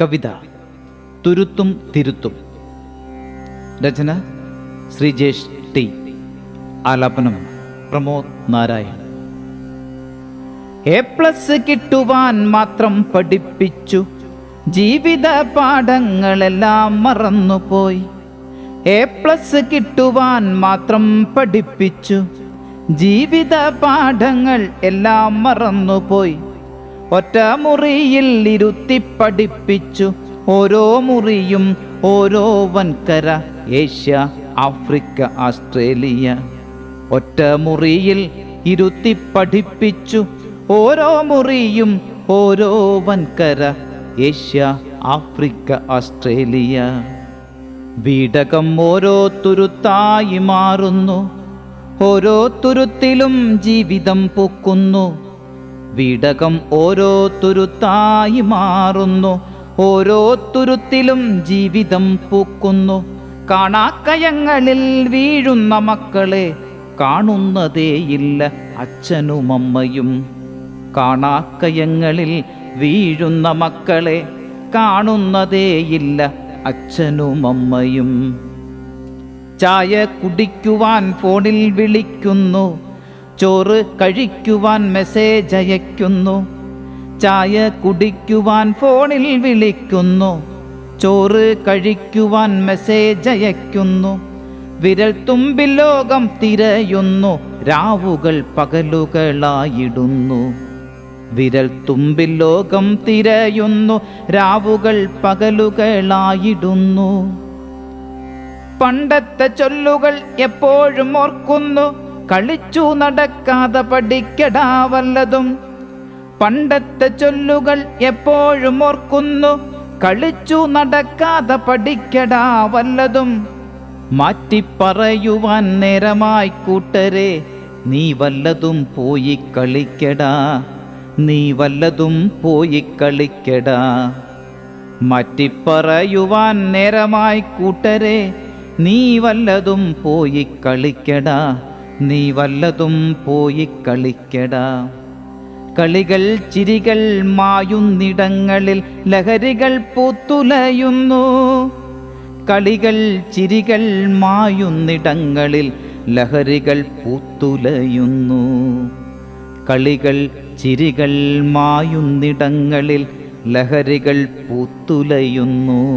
കവിത തുരുത്തും തിരുത്തും. രചന ശ്രീജേഷ് ടി. ആലാപനം പ്രമോദ് നാരായൺ. എ പ്ലസ് കിട്ടുവാൻ മാത്രം പഠിപ്പിച്ചു. ജീവിത പാഠങ്ങളെല്ലാം മറന്നുപോയി. എ പ്ലസ് കിട്ടുവാൻ മാത്രം പഠിപ്പിച്ചു. ജീവിത പാഠങ്ങൾ എല്ലാം മറന്നുപോയി. ഒറ്റ മുറിയിൽ ഇരുത്തി പഠിപ്പിച്ചു. ഓരോ മുറിയും ഓരോ വൻകര. Asia Africa Australia. ഒറ്റ മുറിയിൽ ഇരുത്തി പഠിപ്പിച്ചു. ഓരോ മുറിയും ഓരോ വൻകര. Asia Africa Australia. വീടകം ഓരോ തുരുത്തായി മാറുന്നു. ഓരോ തുരുത്തിലും ജീവിതം പൂക്കുന്നു. വീടകം ഓരോ തുരുത്തായി മാറുന്നു. ഓരോ തുരുത്തിലും ജീവിതം പൂക്കുന്നു. കാണാക്കയങ്ങളിൽ വീഴുന്ന മക്കളെ കാണുന്നതേയില്ല അച്ഛനും അമ്മയും. കാണാക്കയങ്ങളിൽ വീഴുന്ന മക്കളെ കാണുന്നതേയില്ല അച്ഛനും അമ്മയും. ചായ കുടിക്കുവാൻ ഫോണിൽ വിളിക്കുന്നു. ചോറ് കഴിക്കുവാൻ മെസ്സേജ് അയക്കുന്നു ചായ കുടിക്കുവാൻ ഫോണിൽ വിളിക്കുന്നു. ചോറ് കഴിക്കുവാൻ മെസ്സേജ് അയക്കുന്നു വിരൽ തുമ്പിൽ ലോകം തിരയുന്നു. രാവുകൾ പകലുകളായിടുന്നു. വിരൽ തുമ്പിൽ ലോകം തിരയുന്നു. രാവുകൾ പകലുകളായിടുന്നു. പണ്ടത്തെ ചൊല്ലുകൾ എപ്പോഴും ഓർക്കുന്നു. കളിച്ചു നടക്കാതെ പഠിക്കടാ വല്ലതും. പണ്ടത്തെ ചൊല്ലുകൾ എപ്പോഴും ഓർക്കുന്നു. കളിച്ചു നടക്കാതെ പഠിക്കടാ വല്ലതും. മാറ്റിപ്പറയുവാൻ നേരമായി കൂട്ടരെ നീ വല്ലതും പോയി കളിക്കടാ. നീ വല്ലതും പോയി കളിക്കടാ. മാറ്റിപ്പറയുവാൻ നേരമായി കൂട്ടരെ നീ വല്ലതും പോയി കളിക്കടാ. നീ വല്ലതും പോയി കളിക്കടാ. കളികൾ ചിരികൾ മായുന്നിടങ്ങളിൽ ലഹരികൾ പൂത്തുലയുന്നു. കളികൾ ചിരികൾ മായുന്നിടങ്ങളിൽ ലഹരികൾ പൂത്തുലയുന്നു. കളികൾ ചിരികൾ മായുന്നിടങ്ങളിൽ ലഹരികൾ പൂത്തുലയുന്നു.